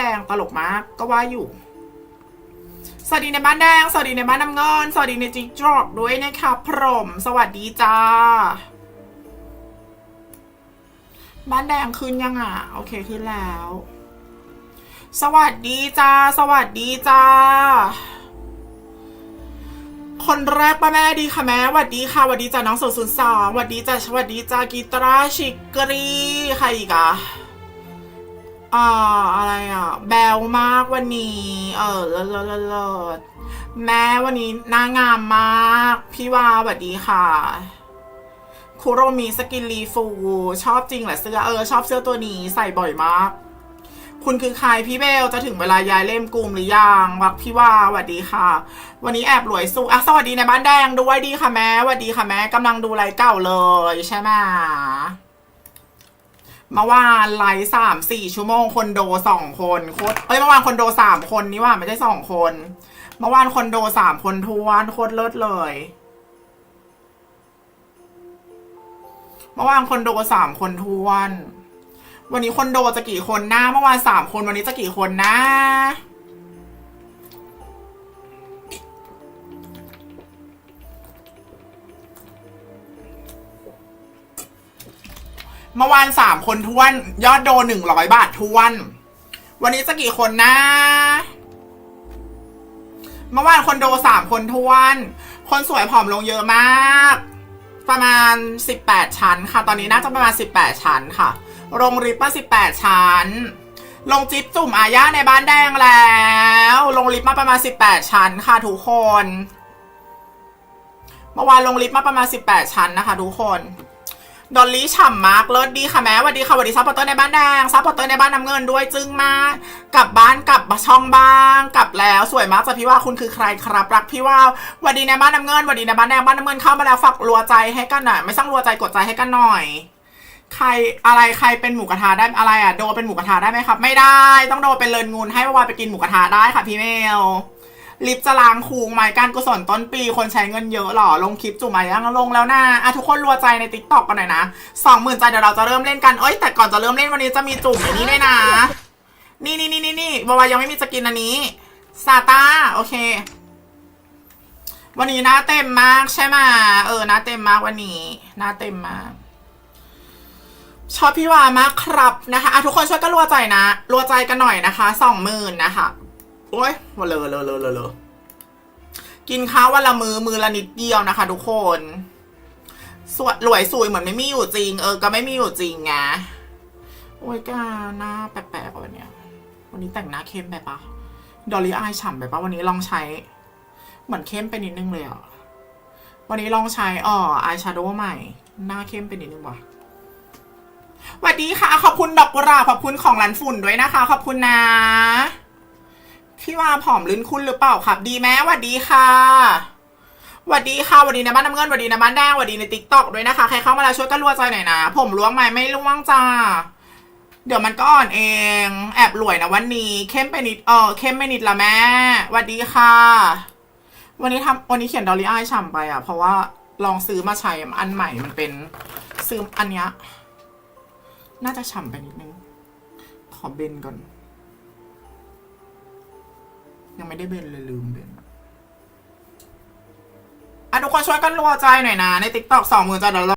แดงตลกมากก็ว่าอยู่ สวัสดีในบ้านแดง สวัสดีในบ้านน้ำเงิน สวัสดีในจิ๊กจอกด้วยนะครับพรหมสวัสดีจ้า บ้านแดงขึ้นยังอะ โอเคขึ้นแล้ว สวัสดีจ้า สวัสดีจ้า คนแรกป้าแม่ดีค่ะแม่หวัดดีค่ะหวัดดีจ้าน้องศูนย์ศูนย์สองหวัดดีจ้าหวัดดีจ้ากีตราชิกกรีใครอีกอะ อ่าอะไรอะ แบลมากวันนี้ เออเลิศเลิศเลิศเลิศแม่วันนี้หน้างามมาก พี่วาหวัดดีค่ะ คุโรมิสกินรีฟู ชอบจริงเหรอเสื้อ เออ ชอบเสื้อตัวนี้ใส่บ่อยมาก คุณคือใครพี่เบลจะถึงเวลายายเล่มกลุ่มหรือยังวักพี่ว่าสวัสดีค่ะ วันนี้แอบรวยสุอะสวัสดีในบ้านแดงด้วยดีค่ะแม่สวัสดีค่ะแม่กำลังดูไลฟ์เก่าเลยใช่ไหม เมื่อวานไลฟ์สามสี่ชั่วโมงคนโดสองคนโคตรเอ้ยเมื่อวานคนโดสามคนนี่ว่าไม่ใช่สองคน เมื่อวานคนโดสามคนทวนโคตรเลิศเลย เมื่อวานคนโดสามคนทวน วันนี้คนโดจะกี่คนนะเมื่อวานสามคนวันนี้จะกี่คนนะ เมื่อวานสามคนทวน ยอดโดหนึ่งร้อยบาททวน วันนี้จะกี่คนนะ เมื่อวานคนโดสามคนทวน คนสวยผอมลงเยอะมาก ประมาณ18ชั้นค่ะ ตอนนี้น่าจะประมาณ18ชั้นค่ะลงริปมา18ชั้น ลงจิ๊บจุ่มอาญาในบ้านแดงแล้ว ลงลิฟต์มาประมาณ18ชั้นค่ะทุกคน เมื่อวานลงลิฟต์มาประมาณ18ชั้นนะคะทุกคน ดอลลี่ฉ่ำมากเลิศดีค่ะแม่สวัสดีค่ะสวัสดีซัพพอร์ตเตอร์ในบ้านแดงซัพพอร์ตเตอร์ในบ้านน้ำเงินด้วยจึงมากกลับบ้านกลับช่องบ้างกลับแล้วสวยมากจ้ะพี่ว่าคุณคือใครครับรักพี่ว่าสวัสดีในบ้านน้ำเงินสวัสดีในบ้านแดงบ้านน้ำเงินเข้ามาแล้วฝากรัวใจให้กันหน่อยไม่ต้องรัวใจกดใจให้กันหน่อย ใครอะไรใครเป็นหมูกระทะได้อะไรอะโดเป็นหมูกระทะได้ไหมครับ ไม่ได้ต้องโดเป็นเลินงูนให้เมื่อวานไปกินหมูกระทะได้ค่ะพี่เมล ลิฟจะล้างคูงไหมการกุศลต้นปีคนใช้เงินเยอะหรอ ลงคลิปจุ่มมายังลงแล้วนะอะทุกคนรัวใจในติ๊กต็อกกันหน่อยนะสองหมื่นใจเดี๋ยวเราจะเริ่มเล่นกันเอ้ยแต่ก่อนจะเริ่มเล่นวันนี้จะมีจุ่มอย่างนี้ด้วยนะ นี่นี่นี่นี่นี่วาวายังไม่มีจะกินอันนี้ซาตาโอเค วันนี้หน้าเต็มมากใช่ไหมเออหน้าเต็มมากวันนี้หน้าเต็มมากชอบพี่วามากครับนะคะอะทุกคนช่วยกันรัวใจนะรัวใจกันหน่อยนะคะสองหมื่นนะคะ โอ้ยวันเลอเลอเลอเลอเลอกินข้าววันละมือมือละนิดเดียวนะคะ ทุกคนสวยรวยสวยเหมือนไม่มีอยู่จริง เออ ก็ไม่มีอยู่จริงไงโอ้ยกาหน้าแปลกๆวันเนี้ยวันนี้แต่งหน้าเข้มไปปะดอลลี่อายฉ่ำไปปะวันนี้ลองใช้ เหมือนเข้มไปนิดนึงเลยอะวันนี้ลองใช้อ๋ออายแชโดว์ใหม่ หน้าเข้มไปนิดนึงว่ะสวัสดีค่ะ ขอบคุณดอกกุหลาบขอบคุณของร้านฝุ่นด้วยนะคะ ขอบคุณนะ พี่ว่าผอมลื่นคุณหรือเปล่าครับ ดีไหมสวัสดีค่ะสวัสดีค่ะสวัสดีในบ้านน้ำเงินสวัสดีในบ้านแดงสวัสดีในติ๊กต็อกด้วยนะคะ ใครเข้ามาแล้วช่วยกันรัวใจหน่อยนะ ผมล้วงไหมไม่ล้วงจ้า เดี๋ยวมันก็อ่อนเอง แอบรวยนะวันนี้ เข้มไปนิด เออเข้มไปนิดละแม่สวัสดีค่ะ วันนี้ทำวันนี้เขียนดอลลี่อายฉ่ำไปอะ เพราะว่าลองซื้อมาใช้อันใหม่มันเป็นซื้ออันเนี้ยน่าจะฉ่ำไปนิดนึง ขอเบนก่อน ยังไม่ได้เบนเลยลืมเบนอะทุกคนช่วยกันรัวใจหน่อยนะ ในติ๊กต็อกสองหมื่นจะเดี๋ยวเรา